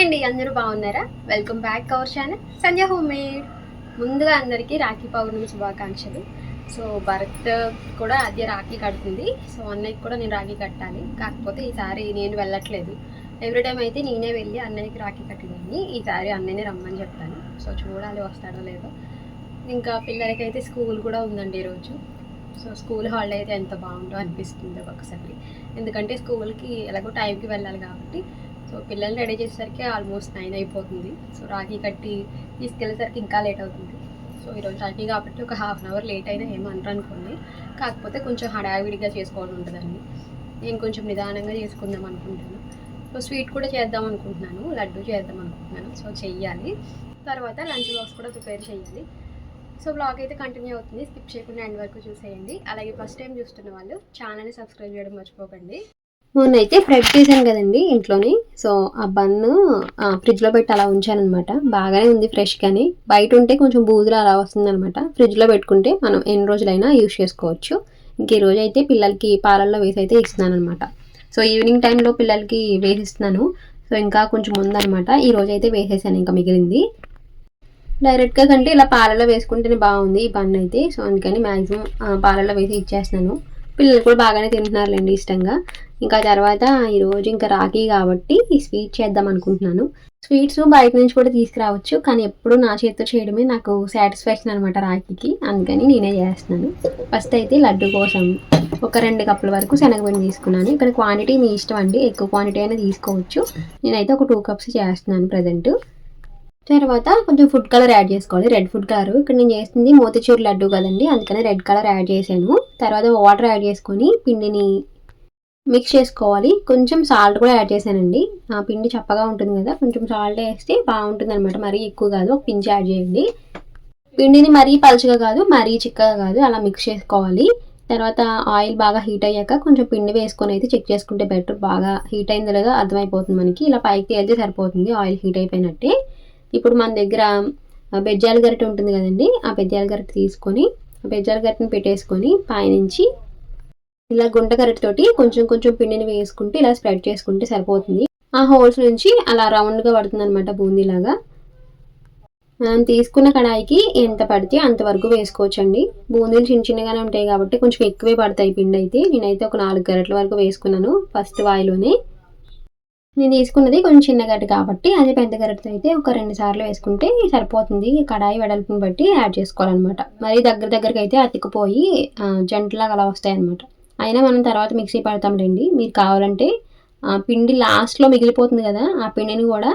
Hi అండి అందరూ బాగున్నారా? Welcome back our channel Sanjay home ముందుగా అందరికీ రాఖీ పౌర్ణమి శుభాకాంక్షలు. సో భరత్ కూడా అదే రాఖీ కడుతుంది. సో అన్నయ్యకి కూడా నేను రాఖీ కట్టాలి. కాకపోతే ఈసారి నేను వెళ్ళట్లేదు. ఎవ్రీ టైం అయితే నేనే వెళ్ళి అన్నయ్యకి రాఖీ కట్టేదాన్ని ఈసారి అన్నయ్యనే రమ్మని చెప్పాను సో చూడాలి వస్తాడో లేదో. ఇంకా పిల్లలకి అయితే స్కూల్ కూడా ఉందండి ఈరోజు సో స్కూల్ హాలిడే అయితే ఎంత బాగుందో అనిపిస్తుంది ఒక్కొక్కసారి. ఎందుకంటే స్కూల్కి ఎలాగో టైంకి వెళ్ళాలి కాబట్టి సో పిల్లల్ని రెడీ చేసేసరికి ఆల్మోస్ట్ నైన్ అయిపోతుంది. సో రాఖీ కట్టి తీసుకెళ్ళేసరికి ఇంకా లేట్ అవుతుంది. సో ఈరోజు రాఖీ కాబట్టి ఒక హాఫ్ అన్ అవర్ లేట్ అయినా ఏమో అనుకోండి. కాకపోతే కొంచెం హడావిడిగా చేసుకోవడం ఉంటుందండి. నేను కొంచెం నిదానంగా చేసుకుందాం అనుకుంటున్నాను. సో స్వీట్ కూడా చేద్దాం అనుకుంటున్నాను. లడ్డు చేద్దాం అనుకుంటున్నాను. సో చెయ్యాలి. తర్వాత లంచ్ బాక్స్ కూడా ప్రిపేర్ చేయాలి సో బ్లాగ్ అయితే కంటిన్యూ అవుతుంది. స్కిప్ చేయకుండా ఎండ్ వరకు చూసేయండి. అలాగే ఫస్ట్ టైం చూస్తున్న వాళ్ళు ఛానల్ని సబ్స్క్రైబ్ చేయడం మర్చిపోకండి. మొన్న అయితే బ్రెడ్ చేశాను కదండి ఇంట్లోని. సో ఆ బన్ను ఫ్రిడ్జ్లో పెట్టి అలా ఉంచాను అనమాట బాగానే ఉంది ఫ్రెష్గానే. బయట ఉంటే కొంచెం బూజులు అలా వస్తుందన్నమాట. ఫ్రిడ్జ్లో పెట్టుకుంటే మనం ఎన్ని రోజులైనా యూస్ చేసుకోవచ్చు. ఇంక ఈ రోజు అయితే పిల్లలకి పాలల్లో వేసి అయితే ఇస్తున్నాను అనమాట సో ఈవినింగ్ టైంలో పిల్లలకి వేసిస్తున్నాను. సో ఇంకా కొంచెం ఉందన్నమాట. ఈ రోజు అయితే వేసేసాను ఇంకా మిగిలింది. డైరెక్ట్గా కంటే ఇలా పాలలో వేసుకుంటేనే బాగుంది ఈ బన్ అయితే. సో అందుకని మ్యాక్సిమం పాలలో వేసి ఇచ్చేస్తున్నాను. పిల్లలు కూడా బాగానే తింటున్నారులేండి ఇష్టంగా. ఇంకా తర్వాత ఈరోజు ఇంకా రాఖీ కాబట్టి ఈ స్వీట్ చేద్దాం అనుకుంటున్నాను. స్వీట్స్ బయట నుంచి కూడా తీసుకురావచ్చు కానీ ఎప్పుడు నా చేతితో చేయడమే నాకు సాటిస్ఫాక్షన్ అనమాట రాఖీకి అందుకని నేనే చేస్తున్నాను. ఫస్ట్ అయితే లడ్డు కోసం ఒక రెండు కప్పుల వరకు శనగపిండి తీసుకున్నాను. ఇక్కడ క్వాంటిటీ మీ ఇష్టం అండి ఎక్కువ క్వాంటిటీ అయినా తీసుకోవచ్చు. నేనైతే ఒక టూ కప్స్ చేస్తున్నాను ప్రజెంట్ తర్వాత కొంచెం ఫుడ్ కలర్ యాడ్ చేసుకోవాలి. రెడ్ ఫుడ్ కలర్ ఇక్కడ నేను చేస్తుంది మోతిచూర్ లడ్డు కదండి అందుకని రెడ్ కలర్ యాడ్ చేశాను. తర్వాత వాటర్ యాడ్ చేసుకొని పిండిని మిక్స్ చేసుకోవాలి. కొంచెం సాల్ట్ కూడా యాడ్ చేశానండి. ఆ పిండి చప్పగా ఉంటుంది కదా కొంచెం సాల్ట్ వేస్తే బాగుంటుంది అనమాట మరీ ఎక్కువ కాదు ఒక పించి యాడ్ చేయండి. పిండిని మరీ పలుచగా కాదు మరీ చిక్కగా కాదు అలా మిక్స్ చేసుకోవాలి. తర్వాత ఆయిల్ బాగా హీట్ అయ్యాక కొంచెం పిండి వేసుకొని అయితే చెక్ చేసుకుంటే బెటర్. బాగా హీట్ అయిందో లేదో అర్థమైపోతుంది మనకి. ఇలా పైకి వెళ్తే సరిపోతుంది ఆయిల్ హీట్ అయిపోయినట్టే. ఇప్పుడు మన దగ్గర బెజ్జాల గరిటె ఉంటుంది కదండి ఆ బెజ్జాల గరిటె తీసుకొని బెజ్జాల గరిటెని పెట్టేసుకొని పైనుంచి ఇలా గుంట తోటి కొంచెం కొంచెం పిండిని వేసుకుంటే ఇలా స్ప్రెడ్ చేసుకుంటే సరిపోతుంది. ఆ హోల్స్ నుంచి అలా రౌండ్గా పడుతుంది అనమాట బూందీలాగా మనం తీసుకున్న కడాయికి ఎంత పడితే అంతవరకు వేసుకోవచ్చండి. బూందీలు చిన్న చిన్నగానే ఉంటాయి కాబట్టి కొంచెం ఎక్కువే పడతాయి పిండి అయితే. నేనైతే ఒక నాలుగు గరిటెల వరకు వేసుకున్నాను ఫస్ట్ వాయిలోనే. నేను తీసుకున్నది కొంచెం చిన్న గరిట కాబట్టి అదే పెద్ద గడ్డతో అయితే ఒక రెండు సార్లు వేసుకుంటే సరిపోతుంది. కడాయి వెడల్పుని బట్టి యాడ్ చేసుకోవాలన్నమాట. మరి దగ్గర దగ్గరకైతే అయితే అతికిపోయి జంటలాగా అలా వస్తాయి అనమాట అయినా మనం తర్వాత మిక్సీ పడతాంలేండి మీరు కావాలంటే పిండి లాస్ట్లో మిగిలిపోతుంది కదా ఆ పిండిని కూడా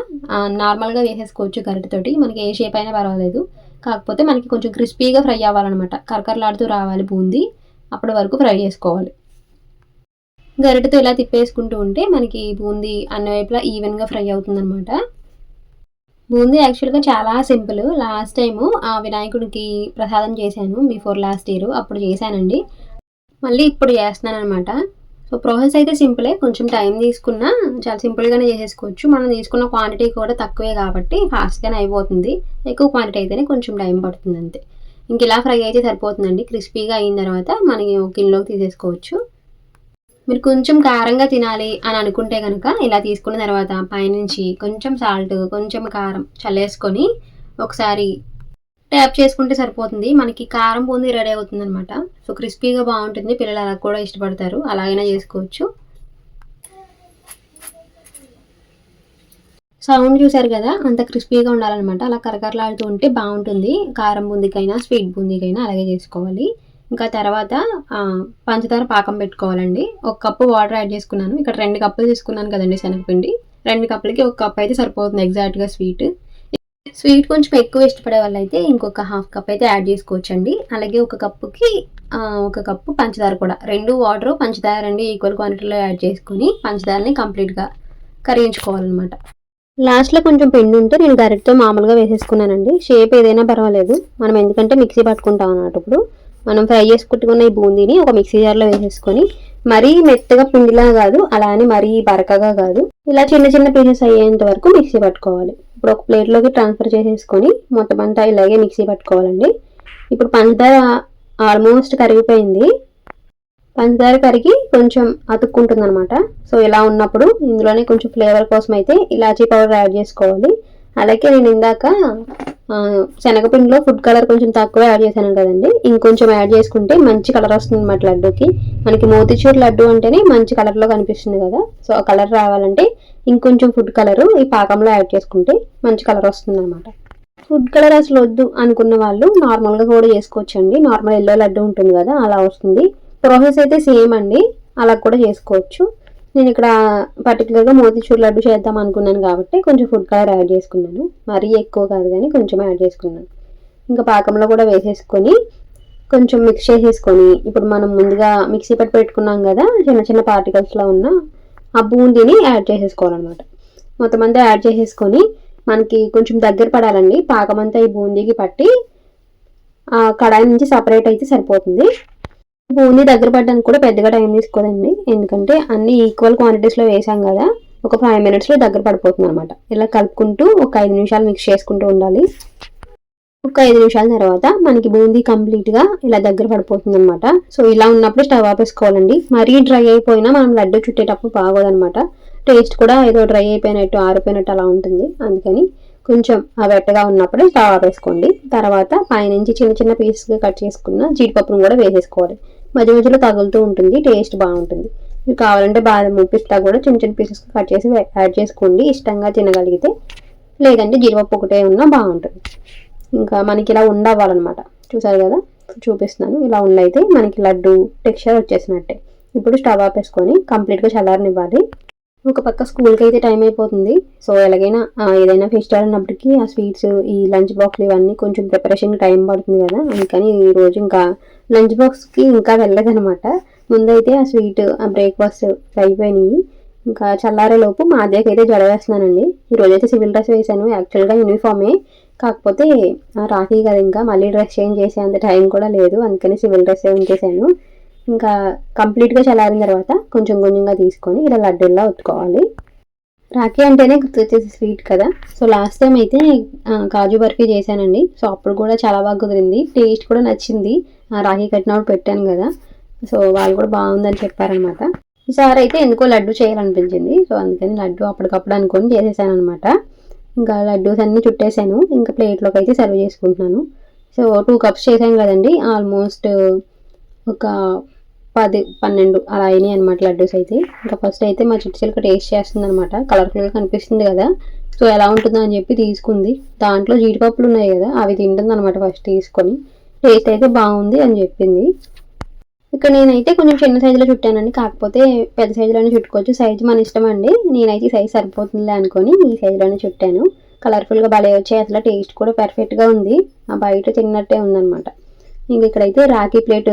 నార్మల్గా వేసేసుకోవచ్చు గరిటెతోటి మనకి ఏ షేప్ అయినా పర్వాలేదు. కాకపోతే మనకి కొంచెం క్రిస్పీగా ఫ్రై అవ్వాలన్నమాట. కరకరలాడుతూ రావాలి బూందీ. అప్పటి వరకు ఫ్రై చేసుకోవాలి. గరిటతో ఇలా తిప్పేసుకుంటూ ఉంటే మనకి బూందీ అన్ని వైపులా ఈవెన్గా ఫ్రై అవుతుందన్నమాట. బూందీ యాక్చువల్గా చాలా సింపుల్. లాస్ట్ టైము ఆ వినాయకుడికి ప్రసాదం చేశాను. Before last year. అప్పుడు చేశానండి. మళ్ళీ ఇప్పుడు చేస్తున్నాను అనమాట సో ప్రాసెస్ అయితే సింపులే కొంచెం టైం తీసుకున్నా చాలా సింపుల్గానే చేసేసుకోవచ్చు. మనం తీసుకున్న క్వాంటిటీ కూడా తక్కువే కాబట్టి ఫాస్ట్గానే అయిపోతుంది. ఎక్కువ క్వాంటిటీ అయితేనే కొంచెం టైం పడుతుంది అంతే. ఇంక ఇలా ఫ్రై అయితే సరిపోతుందండి. క్రిస్పీగా అయిన తర్వాత మనకి గిన్నెలోకి తీసేసుకోవచ్చు. మీరు కొంచెం కారంగా తినాలి అని అనుకుంటే కనుక ఇలా తీసుకున్న తర్వాత పైనుంచి కొంచెం సాల్ట్ కొంచెం కారం చల్లేసుకొని ఒకసారి ట్యాప్ చేసుకుంటే సరిపోతుంది. మనకి కారం బూందీ రెడీ అవుతుంది అనమాట సో క్రిస్పీగా బాగుంటుంది. పిల్లలు అలా కూడా ఇష్టపడతారు. అలాగైనా చేసుకోవచ్చు. సౌండ్ చూసారు కదా? అంత క్రిస్పీగా ఉండాలన్నమాట. అలా కరకరలాడుతూ ఉంటే బాగుంటుంది. కారం బూందీకైనా స్వీట్ బూందీకైనా అలాగే చేసుకోవాలి. ఇంకా తర్వాత పంచదార పాకం పెట్టుకోవాలండి. ఒక కప్పు వాటర్ యాడ్ చేసుకున్నాను. ఇక్కడ రెండు కప్పులు తీసుకున్నాను కదండి శనగపిండి. రెండు కప్పులకి ఒక కప్ అయితే సరిపోతుంది. ఎగ్జాక్ట్గా స్వీట్. స్వీట్ కొంచెం ఎక్కువ ఇష్టపడే వాళ్ళైతే ఇంకొక హాఫ్ కప్ అయితే యాడ్ చేసుకోవచ్చండి. అలాగే ఒక కప్పుకి ఒక కప్పు పంచదార కూడా. రెండు వాటర్ పంచదార రెండు ఈక్వల్ క్వాంటిటీలో యాడ్ చేసుకొని పంచదారని కంప్లీట్గా కరిగించుకోవాలన్నమాట. లాస్ట్లో కొంచెం పిండి ఉంటే నేను గరిటతో మామూలుగా వేసేసుకున్నానండి. షేప్ ఏదైనా పర్వాలేదు. మనం ఎందుకంటే మిక్సీ పట్టుకుంటాం అన్నట్టు ఇప్పుడు. మనం ఫ్రై చేసుకుంటున్న ఈ బూందీని ఒక మిక్సీ జార్లో వేసేసుకొని మరీ మెత్తగా పిండిలా కాదు అలా అని మరీ బరకగా కాదు. ఇలా చిన్న చిన్న పీసెస్ అయ్యేంత వరకు మిక్సీ పట్టుకోవాలి. ఇప్పుడు ఒక ప్లేట్లోకి ట్రాన్స్ఫర్ చేసేసుకొని మొత్తం అంతా ఇలాగే మిక్సీ పట్టుకోవాలండి. ఇప్పుడు పంచదార ఆల్మోస్ట్ కరిగిపోయింది. పంచదార కరిగి కొంచెం అతుక్కుంటుంది అనమాట సో ఇలా ఉన్నప్పుడు ఇందులోనే కొంచెం ఫ్లేవర్ కోసం అయితే ఇలాచీ పౌడర్ యాడ్ చేసుకోవాలి. అలాగే నేను ఇందాక శనగపిండిలో ఫుడ్ కలర్ కొంచెం తక్కువ యాడ్ చేశాను కదండి. ఇంకొంచెం యాడ్ చేసుకుంటే మంచి కలర్ వస్తుంది అనమాట లడ్డూకి. మనకి మోతిచూర్ లడ్డు అంటేనే మంచి కలర్లో కనిపిస్తుంది కదా. సో ఆ కలర్ రావాలంటే ఇంకొంచెం ఫుడ్ కలర్ ఈ పాకంలో యాడ్ చేసుకుంటే మంచి కలర్ వస్తుంది అనమాట ఫుడ్ కలర్ అసలు వద్దు అనుకున్న వాళ్ళు నార్మల్గా కూడా చేసుకోవచ్చండి. నార్మల్ ఎల్లో లడ్డు ఉంటుంది కదా అలా వస్తుంది. ప్రాసెస్ అయితే సేమ్ అండి. అలా కూడా చేసుకోవచ్చు. నేను ఇక్కడ పర్టికులర్గా మోతిచూర్ లడ్డు చేద్దాం అనుకున్నాను కాబట్టి కొంచెం ఫుడ్ కలర్ యాడ్ చేసుకున్నాను. మరీ ఎక్కువ కాదు కానీ కొంచెం యాడ్ చేసుకున్నాను. ఇంకా పాకంలో కూడా వేసేసుకొని కొంచెం మిక్స్ చేసేసుకొని ఇప్పుడు మనం ముందుగా మిక్సీ పట్టి పెట్టుకున్నాం కదా చిన్న చిన్న పార్టికల్స్లో ఉన్న ఆ బూందీని యాడ్ చేసేసుకోవాలన్నమాట. మొత్తం అంతా యాడ్ చేసేసుకొని మనకి కొంచెం దగ్గర పడాలండి. పాకం అంతా ఈ బూందీకి పట్టి ఆ కడాయి నుంచి సపరేట్ అయితే సరిపోతుంది. బూందీ దగ్గర పడడానికి కూడా పెద్దగా టైం తీసుకోదండి. ఎందుకంటే అన్ని ఈక్వల్ క్వాంటిటీస్లో వేసాం కదా ఒక ఫైవ్ మినిట్స్లో దగ్గర పడిపోతుంది అనమాట ఇలా కలుపుకుంటూ ఒక ఐదు నిమిషాలు మిక్స్ చేసుకుంటూ ఉండాలి. ఒక ఐదు నిమిషాల తర్వాత మనకి బూందీ కంప్లీట్గా ఇలా దగ్గర పడిపోతుంది అనమాట సో ఇలా ఉన్నప్పుడు స్టవ్ ఆపేసుకోవాలండి. మరీ డ్రై అయిపోయినా మనం లడ్డు చుట్టేటప్పుడు బాగోదనమాట టేస్ట్ కూడా ఏదో డ్రై అయిపోయినట్టు ఆరిపోయినట్టు అలా ఉంటుంది. అందుకని కొంచెం ఆ వెట్టగా ఉన్నప్పుడు స్టవ్ ఆపేసుకోండి. తర్వాత పైనుంచి చిన్న చిన్న పీసెస్గా కట్ చేసుకున్న జీడిపప్పును కూడా వేసేసుకోవాలి. మధ్య మధ్యలో తగులుతూ ఉంటుంది టేస్ట్ బాగుంటుంది. మీకు కావాలంటే బాదం పిస్తా కూడా చిన్న చిన్న పీసెస్ కట్ చేసి యాడ్ చేసుకోండి. ఇష్టంగా తినగలిగితే లేదంటే జీడిపప్పు ఒకటే ఉన్నా బాగుంటుంది. ఇంకా మనకి ఇలా ఉండవ్వాలన్నమాట. చూసారు కదా? చూపిస్తున్నాను. ఇలా ఉండైతే మనకి లడ్డు టెక్స్చర్ వచ్చేసినట్టే. ఇప్పుడు స్టవ్ ఆపేసుకొని కంప్లీట్గా చల్లారనివ్వాలి. ఒక పక్క స్కూల్కి అయితే టైం అయిపోతుంది. సో ఎలాగైనా ఏదైనా ఫెస్టివల్ ఉన్నప్పటికీ ఆ స్వీట్స్ ఈ లంచ్ బాక్స్లు ఇవన్నీ కొంచెం ప్రిపరేషన్ టైం పడుతుంది కదా. అందుకని ఈ రోజు ఇంకా లంచ్ బాక్స్కి ఇంకా వెళ్ళలేదనమాట ముందైతే ఆ స్వీట్ ఆ బ్రేక్ఫాస్ట్ అయిపోయినాయి. ఇంకా చల్లారేలోపు మా అద్దెకి అయితే జడ వేస్తున్నానండి ఈ రోజు అయితే సివిల్ డ్రెస్ వేసాను యాక్చువల్గా యూనిఫామే కాకపోతే ఆ, రాఖీ కదా ఇంకా. మళ్ళీ డ్రెస్ చేంజ్ చేసే అంత టైం కూడా లేదు. అందుకని సివిల్ డ్రెస్ ఉంచేసాను ఇంకా కంప్లీట్గా చల్లారిన తర్వాత కొంచెం కొంచెంగా తీసుకొని ఇలా లడ్డూల్లా ఒత్తుకోవాలి. రాఖీ అంటేనే గుర్తొచ్చేసి స్వీట్ కదా. సో లాస్ట్ టైం అయితే కాజు బర్ఫీ చేశానండి. సో అప్పుడు కూడా చాలా బాగా కుదిరింది. టేస్ట్ కూడా నచ్చింది. ఆ, రాఖీ కట్టినప్పుడు పెట్టాను కదా. సో వాళ్ళు కూడా బాగుందని చెప్పారనమాట ఈసారి అయితే ఎందుకో లడ్డు చేయాలనిపించింది. సో అందుకని లడ్డు అప్పటికప్పుడు అనుకొని చేసేసాను అనమాట ఇంకా లడ్డూస్ అన్నీ చుట్టేసాను. ఇంకా ప్లేట్లోకి అయితే సర్వ్ చేసుకుంటున్నాను. సో టూ కప్స్ చేశాను కదండి. ఆల్మోస్ట్ ఒక పది పన్నెండు అలా అయినాయి అనమాట లడ్డూస్ అయితే. ఇంకా ఫస్ట్ అయితే మా చిట్టు చిలుక టేస్ట్ చేస్తుంది అనమాట కలర్ఫుల్గా కనిపిస్తుంది కదా. సో ఎలా ఉంటుందో అని చెప్పి తీసుకుంది. దాంట్లో జీడిపప్పులు ఉన్నాయి కదా అవి తింటుంది అనమాట ఫస్ట్ తీసుకొని. టేస్ట్ అయితే బాగుంది అని చెప్పింది. ఇక్కడ నేనైతే కొంచెం చిన్న సైజులో చుట్టానండి. కాకపోతే పెద్ద సైజులోనే చుట్టుకోవచ్చు. సైజు మన ఇష్టం అండి. నేనైతే ఈ సైజు సరిపోతుందిలే అనుకొని ఈ సైజులోనే చుట్టాను. కలర్ఫుల్గా భలే వచ్చాయి. అసలు టేస్ట్ కూడా పర్ఫెక్ట్గా ఉంది. ఆ బయట తిన్నట్టే ఉందన్నమాట. ఇంక ఇక్కడైతే రాఖీ ప్లేట్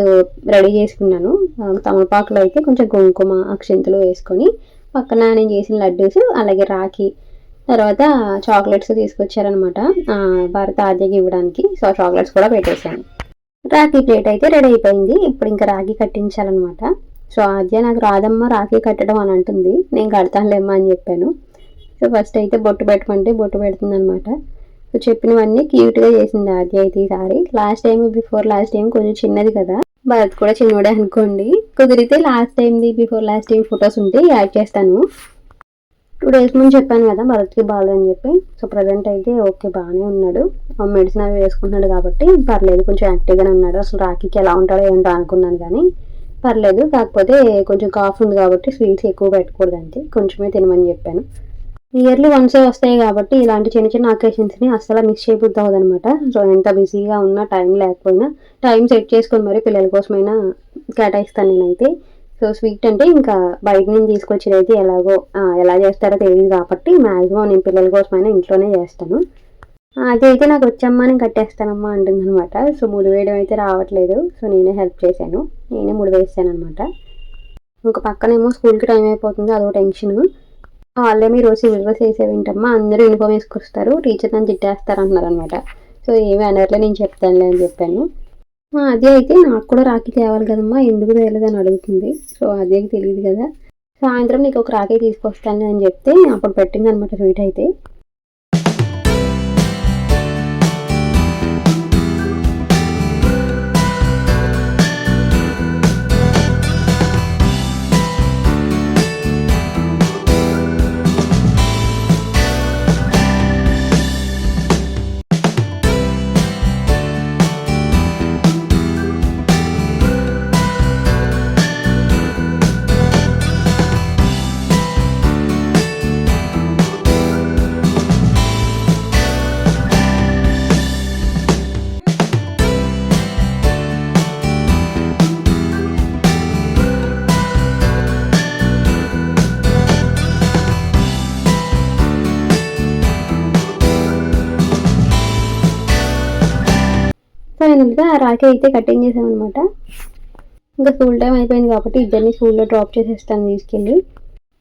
రెడీ చేసుకున్నాను. తమలపాకులు తమలపాకులో అయితే కొంచెం కుంకుమ అక్షంతులు వేసుకొని పక్కన నేను చేసిన లడ్డూస్ అలాగే రాఖీ. తర్వాత చాక్లెట్స్ తీసుకొచ్చారనమాట. భారత ఆద్యకి ఇవ్వడానికి. సో చాక్లెట్స్ కూడా పెట్టేశాను. రాఖీ ప్లేట్ అయితే రెడీ అయిపోయింది. ఇప్పుడు ఇంకా రాఖీ కట్టించాలన్నమాట సో ఆద్య నాకు రాదమ్మ రాఖీ కట్టడం అని అంటుంది. నేను కడతానులేమ్మా అని చెప్పాను. సో ఫస్ట్ అయితే బొట్టు పెట్టమంటే బొట్టు పెడుతుంది అనమాట సో చెప్పినవన్నీ క్యూట్గా చేసింది ఆద్య అయితే ఈసారి last time before last time కొంచెం చిన్నది కదా. భరత్ కూడా చిన్నోడే అనుకోండి. కుదిరితే లాస్ట్ టైంది బిఫోర్ లాస్ట్ టైం ఫొటోస్ ఉంటే యాడ్ చేస్తాను. టూ డేస్ ముందు చెప్పాను కదా భరత్కి బాగాలేదని చెప్పి. సో ప్రజెంట్ అయితే ఓకే బాగానే ఉన్నాడు. మెడిసిన్ అవి వేసుకుంటున్నాడు కాబట్టి పర్లేదు కొంచెం యాక్టివ్గానే ఉన్నాడు. అసలు రాఖీకి ఎలా ఉంటాడో ఏంటో అనుకున్నాను కానీ పర్లేదు. కాకపోతే కొంచెం కాఫ్ ఉంది కాబట్టి స్వీట్స్ ఎక్కువ పెట్టకూడదు అంతే. కొంచెమే తినమని చెప్పాను. ఇయర్లీ వన్సే వస్తాయి కాబట్టి ఇలాంటి చిన్న చిన్న అకేషన్స్ని అస్సలు మిస్ చేయబుద్ది అవ్వదనమాట సో ఎంత బిజీగా ఉన్నా టైం లేకపోయినా టైం సెట్ చేసుకొని మరి పిల్లల కోసమైనా కేటాయిస్తాను నేనైతే. సో స్వీట్ అంటే ఇంకా బయట నుంచి తీసుకొచ్చేది అయితే ఎలాగో ఎలా చేస్తారో తెలియదు కాబట్టి మ్యాక్సిమం నేను పిల్లల కోసమైనా ఇంట్లోనే చేస్తాను. అది అయితే నాకు వచ్చమ్మా నేను కట్టేస్తానమ్మా అంటుంది అనమాట సో ముడి వేయడం అయితే రావట్లేదు. సో నేనే హెల్ప్ చేశాను. నేనే ముడి వేసాను అనమాట ఒక పక్కనేమో స్కూల్కి టైం అయిపోతుంది అదో టెన్షన్ వాళ్ళే మీరు రోజు సివిల్ డ్రెస్ వేసేవింటమ్మా అందరూ యూనిఫామ్ వేసుకొస్తారు టీచర్ నన్ను తిట్టేస్తారు అంటున్నారు అనమాట సో ఏమి అనర్లే నేను చెప్తానులే అని చెప్పాను. అదే అయితే నాకు కూడా రాఖీ తేవాలి కదమ్మా ఎందుకు తేలేదు అని అడుగుతుంది. సో అదే తెలియదు కదా. సాయంత్రం నీకు ఒక రాఖీ తీసుకొస్తాను అని చెప్తే అప్పుడు పెట్టింది అనమాట స్వీట్ అయితే. రాఖీ అయితే కటింగ్ చేసామన్నమాట ఇంకా స్కూల్ టైం అయిపోయింది కాబట్టి ఇద్దరిని స్కూల్లో డ్రాప్ చేసేస్తాను తీసుకెళ్ళి.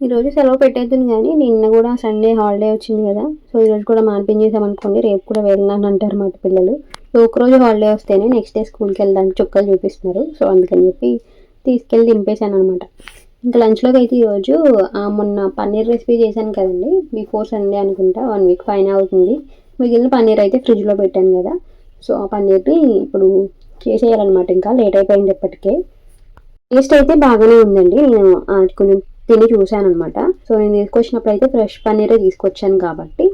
ఈరోజు సెలవు పెట్టేద్దును కానీ నిన్న కూడా సండే హాలిడే వచ్చింది కదా. సో ఈరోజు కూడా మానిపించేసామనుకోండి రేపు కూడా వెళ్ళాను అంటారు మాట పిల్లలు. సో ఒకరోజు హాలిడే వస్తేనే నెక్స్ట్ డే స్కూల్కి వెళ్ళడానికి చుక్కలు చూపిస్తున్నారు. సో అందుకని చెప్పి తీసుకెళ్ళి దింపేశాను అనమాట ఇంకా లంచ్లోకి అయితే ఈరోజు మొన్న పన్నీర్ రెసిపీ చేశాను కదండి బిఫోర్ సండే అనుకుంటా వన్ వీక్ పైన అవుతుంది. మిగిలిన పన్నీర్ అయితే ఫ్రిడ్జ్లో పెట్టాను కదా. సో ఆ పన్నీర్ని ఇప్పుడు చేసేయాలన్నమాట ఇంకా. లేట్ అయిపోయింది ఎప్పటికే టేస్ట్ అయితే బాగానే ఉందండి. నేను కొంచెం తిని చూశాను అనమాట సో నేను తీసుకొచ్చినప్పుడు అయితే ఫ్రెష్ పన్నీరే తీసుకొచ్చాను కాబట్టి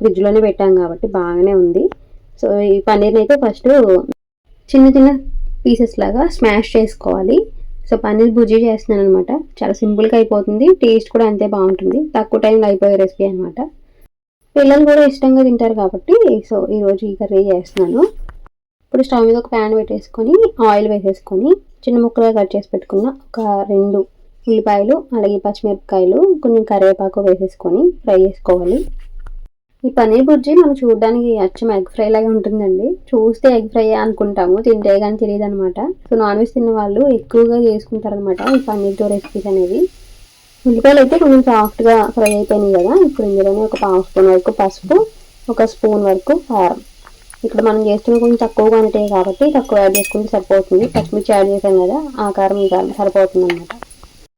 ఫ్రిడ్జ్లోనే పెట్టాను కాబట్టి బాగానే ఉంది. సో ఈ పన్నీర్ని అయితే ఫస్ట్ చిన్న చిన్న పీసెస్ లాగా స్మాష్ చేసుకోవాలి. సో పన్నీర్ బుజ్జీ చేస్తున్నాను అనమాట చాలా సింపుల్గా అయిపోతుంది. టేస్ట్ కూడా అంతే బాగుంటుంది. తక్కువ టైంలో అయిపోయే రెసిపీ అనమాట పిల్లలు కూడా ఇష్టంగా తింటారు కాబట్టి సో ఈరోజు ఈ కర్రీ చేస్తున్నాను. ఇప్పుడు స్టవ్ మీద ఒక ప్యాన్ పెట్టేసుకొని ఆయిల్ వేసేసుకొని చిన్న ముక్కలుగా కట్ చేసి పెట్టుకున్న ఒక రెండు ఉల్లిపాయలు అలాగే పచ్చిమిరపకాయలు కొంచెం కరివేపాకు వేసేసుకొని ఫ్రై చేసుకోవాలి. ఈ పన్నీర్ బుర్జీ మనం చూడడానికి అచ్చం ఎగ్ ఫ్రై లాగా ఉంటుందండి. చూస్తే ఎగ్ ఫ్రై అనుకుంటాము తింటే కానీ తెలియదు అనమాట సో నాన్ వెజ్ తిన్న వాళ్ళు ఎక్కువగా చేసుకుంటారు అనమాట ఈ పన్నీర్తో రెసిపీస్ అనేది ఉల్లిపాయలు అయితే కొంచెం సాఫ్ట్గా ఫ్రై అయిపోయినాయి కదా ఇప్పుడు ఇందులోనే ఒక పావు స్పూన్ వరకు పసుపు ఒక స్పూన్ వరకు కారం. ఇక్కడ మనం చేస్తున్న కొంచెం తక్కువగా ఉంటాయి కాబట్టి తక్కువ యాడ్ చేసుకుంటే సరిపోతుంది. పచ్చిమిర్చి యాడ్ చేసాం కదా ఆ కారం ఈ కారం సరిపోతుంది అనమాట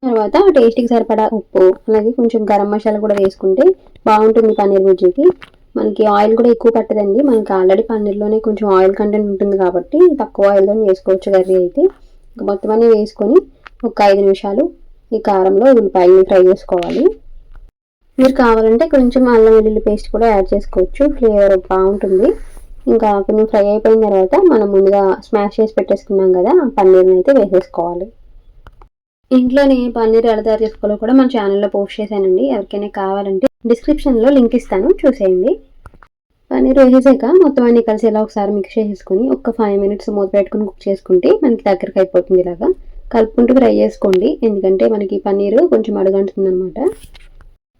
తర్వాత టేస్ట్కి సరిపడా ఉప్పు అలాగే కొంచెం గరం మసాలా కూడా వేసుకుంటే బాగుంటుంది పన్నీర్ బుజ్జికి. మనకి ఆయిల్ కూడా ఎక్కువ పట్టదండి. మనకి ఆల్రెడీ పన్నీర్లోనే కొంచెం ఆయిల్ కంటెంట్ ఉంటుంది కాబట్టి తక్కువ ఆయిల్లోనే చేసుకోవచ్చు కర్రీ అయితే. ఇంకా మొత్తం అన్నీ వేసుకొని ఒక ఐదు నిమిషాలు ఈ కారంలో ఉల్లిపాయలు ఫ్రై చేసుకోవాలి. మీరు కావాలంటే కొంచెం అల్లం వెల్లుల్లి పేస్ట్ కూడా యాడ్ చేసుకోవచ్చు. ఫ్లేవర్ బాగుంటుంది. ఇంకా కొంచెం ఫ్రై అయిపోయిన తర్వాత మనం ముందుగా స్మాష్ చేసి పెట్టేసుకున్నాం కదా పన్నీర్ని అయితే వేసేసుకోవాలి. ఇంట్లోనే పన్నీర్ ఎలా తయారు చేసుకోవాలో కూడా మన ఛానల్లో పోస్ట్ చేశానండి. ఎవరికైనా కావాలంటే డిస్క్రిప్షన్లో లింక్ ఇస్తాను. చూసేయండి. పన్నీర్ వేసేసాక మొత్తం అన్ని కలిసి ఇలా ఒకసారి మిక్స్ చేసేసుకొని ఒక ఫైవ్ మినిట్స్ మూత పెట్టుకుని కుక్ చేసుకుంటే మనకి దగ్గరకు అయిపోతుంది ఇలాగా. కలుపుకుంటూ ఫ్రై చేసుకోండి. ఎందుకంటే మనకి పన్నీర్ కొంచెం అడుగంటుంది అనమాట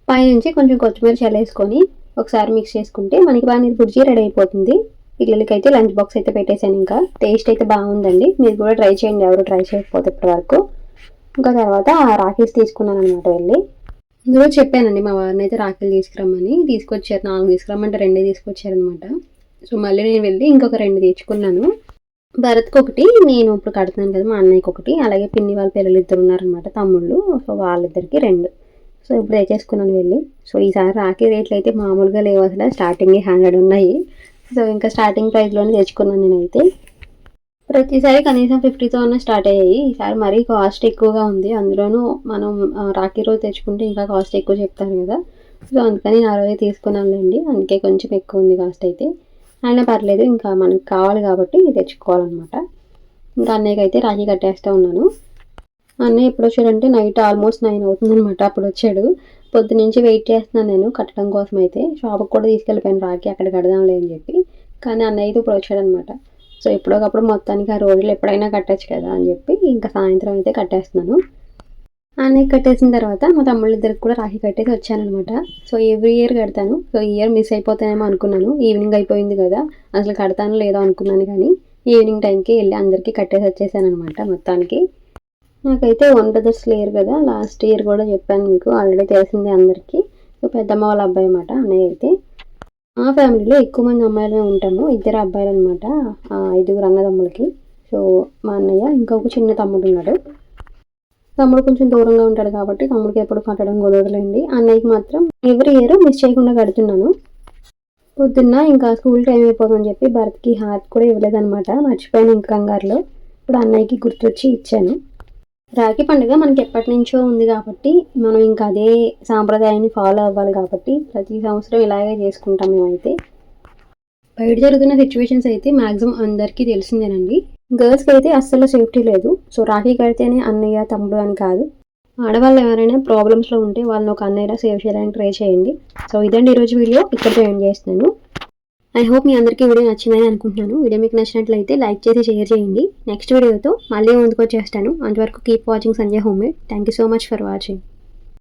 పైనుంచి కొంచెం కొత్తిమీర చల్లేసుకొని ఒకసారి మిక్స్ చేసుకుంటే మనకి పన్నీర్ బుర్జీ రెడీ అయిపోతుంది. పిల్లలకి అయితే లంచ్ బాక్స్ అయితే పెట్టేశాను ఇంకా. టేస్ట్ అయితే బాగుందండి. మీరు కూడా ట్రై చేయండి. ఎవరు ట్రై చేయకపోతే ఇప్పటి వరకు. ఇంకా తర్వాత రాఖీస్ తీసుకున్నాను అనమాట వెళ్ళి. ఇందులో చెప్పానండి మా వారిని అయితే రాఖీలు తీసుకురమ్మని. తీసుకొచ్చారు నాలుగు తీసుకురమ్మంటే రెండే తీసుకొచ్చారనమాట సో మళ్ళీ నేను వెళ్ళి ఇంకొక రెండు తెచ్చుకున్నాను. భరత్కి ఒకటి నేను ఇప్పుడు కడుతున్నాను కదా మా అన్నయ్యకి ఒకటి అలాగే పిన్ని వాళ్ళ పిల్లలు ఇద్దరు ఉన్నారనమాట తమ్ముళ్ళు సో వాళ్ళిద్దరికి రెండు. సో ఇప్పుడు తెచ్చేసుకున్నాను వెళ్ళి? సో ఈసారి రాఖీ రేట్లు అయితే మామూలుగా లేవు అసలు స్టార్టింగ్ హండ్రెడ్ ఉన్నాయి. సో ఇంకా స్టార్టింగ్ ప్రైస్లోనే తెచ్చుకున్నాను నేనైతే. ప్రతిసారి కనీసం ఫిఫ్టీతో అన్న స్టార్ట్ అయ్యాయి. ఈసారి మరీ కాస్ట్ ఎక్కువగా ఉంది. అందులోనూ మనం రాఖీ రోజు తెచ్చుకుంటే ఇంకా కాస్ట్ ఎక్కువ చెప్తారు కదా. సో అందుకని నేను ఆ రోజే తీసుకున్నానులేండి. అందుకే కొంచెం ఎక్కువ ఉంది కాస్ట్ అయితే. అయినా పర్లేదు ఇంకా మనకు కావాలి కాబట్టి తెచ్చుకోవాలన్నమాట. ఇంకా అన్నయ్యకి అయితే రాఖీ కట్టేస్తూ ఉన్నాను. అన్నయ్య ఎప్పుడు వచ్చాడంటే నైట్ ఆల్మోస్ట్ నైన్ అవుతుందన్నమాట అప్పుడు వచ్చాడు. పొద్దు నుంచి వెయిట్ చేస్తున్నాను నేను కట్టడం కోసం అయితే షాప్కి కూడా తీసుకెళ్ళిపోయాను రాఖీ అక్కడ కడదాంలే అని చెప్పి. కానీ అన్నయ్య అయితే ఇప్పుడు వచ్చాడనమాట సో ఎప్పుడోకప్పుడు మొత్తానికి ఆ రోజులు ఎప్పుడైనా కట్టచ్చు కదా అని చెప్పి ఇంకా సాయంత్రం అయితే కట్టేస్తున్నాను. అన్నయ్య కట్టేసిన తర్వాత మా తమ్ముళ్ళిద్దరికి కూడా రాఖీ కట్టేసి వచ్చానమాట సో ఎవ్రీ ఇయర్ కడతాను. సో ఈ ఇయర్ మిస్ అయిపోతానేమో అనుకున్నాను. ఈవినింగ్ అయిపోయింది కదా. అసలు కడతాను లేదో అనుకున్నాను కానీ ఈవినింగ్ టైంకి వెళ్ళి అందరికీ కట్టేసి వచ్చేసాను అనమాట మొత్తానికి. నాకైతే వన్ బ్రదర్స్ లేరు కదా. లాస్ట్ ఇయర్ కూడా చెప్పాను మీకు. ఆల్రెడీ తెలిసిందే అందరికీ. సో పెద్దమ్మ వాళ్ళ అబ్బాయి అనమాట అన్నయ్య అయితే. మా ఫ్యామిలీలో ఎక్కువ మంది అమ్మాయిలే ఉంటాము. ఇద్దరు అబ్బాయిలు అనమాట ఐదుగురు అన్నదమ్ములకి. సో మా అన్నయ్య ఇంకొక చిన్న తమ్ముడు ఉన్నాడు. తమ్ముడు కొంచెం దూరంగా ఉంటాడు కాబట్టి తమ్ముడికి ఎప్పుడు కట్టడం కుదరదులేండి. అన్నయ్యకి మాత్రం ఎవ్రీ ఇయర్ మిస్ చేయకుండా కడుతున్నాను పొద్దున్న ఇంకా స్కూల్ టైం అయిపోతుందని చెప్పి భరత్కి హార్ట్ కూడా ఇవ్వలేదన్నమాట. మర్చిపోయాను ఇంకా కంగారులో. ఇప్పుడు అన్నయ్యకి గుర్తొచ్చి ఇచ్చాను. రాఖీ పండుగ మనకి ఎప్పటి నుంచో ఉంది కాబట్టి మనం ఇంకా అదే సాంప్రదాయాన్ని ఫాలో అవ్వాలి కాబట్టి ప్రతి సంవత్సరం ఇలాగే చేసుకుంటాం మేమైతే. బయట జరుగుతున్న సిచ్యువేషన్స్ అయితే మ్యాక్సిమం అందరికీ తెలిసిందేనండి. గర్ల్స్కి అయితే అస్సలు సేఫ్టీ లేదు. సో రాఖీ కడితేనే అన్నయ్య తమ్ముడు అని కాదు. ఆడవాళ్ళు ఎవరైనా ప్రాబ్లమ్స్లో ఉంటే వాళ్ళని ఒక అన్నయ్యలా సేవ్ చేయడానికి ట్రై చేయండి. సో ఇదండి ఈరోజు వీడియో. ఇక్కడితో ఎండ్ చేస్తున్నాను. ఐ హోప్ మీ అందరికీ వీడియో నచ్చిందని అనుకుంటున్నాను. వీడియో మీకు నచ్చినట్లయితే లైక్ చేసి షేర్ చేయండి. నెక్స్ట్ వీడియోతో మళ్ళీ ముందుకు వచ్చేస్తాను. అంతవరకు keep watching Sanjay home made. Thank you so much for watching.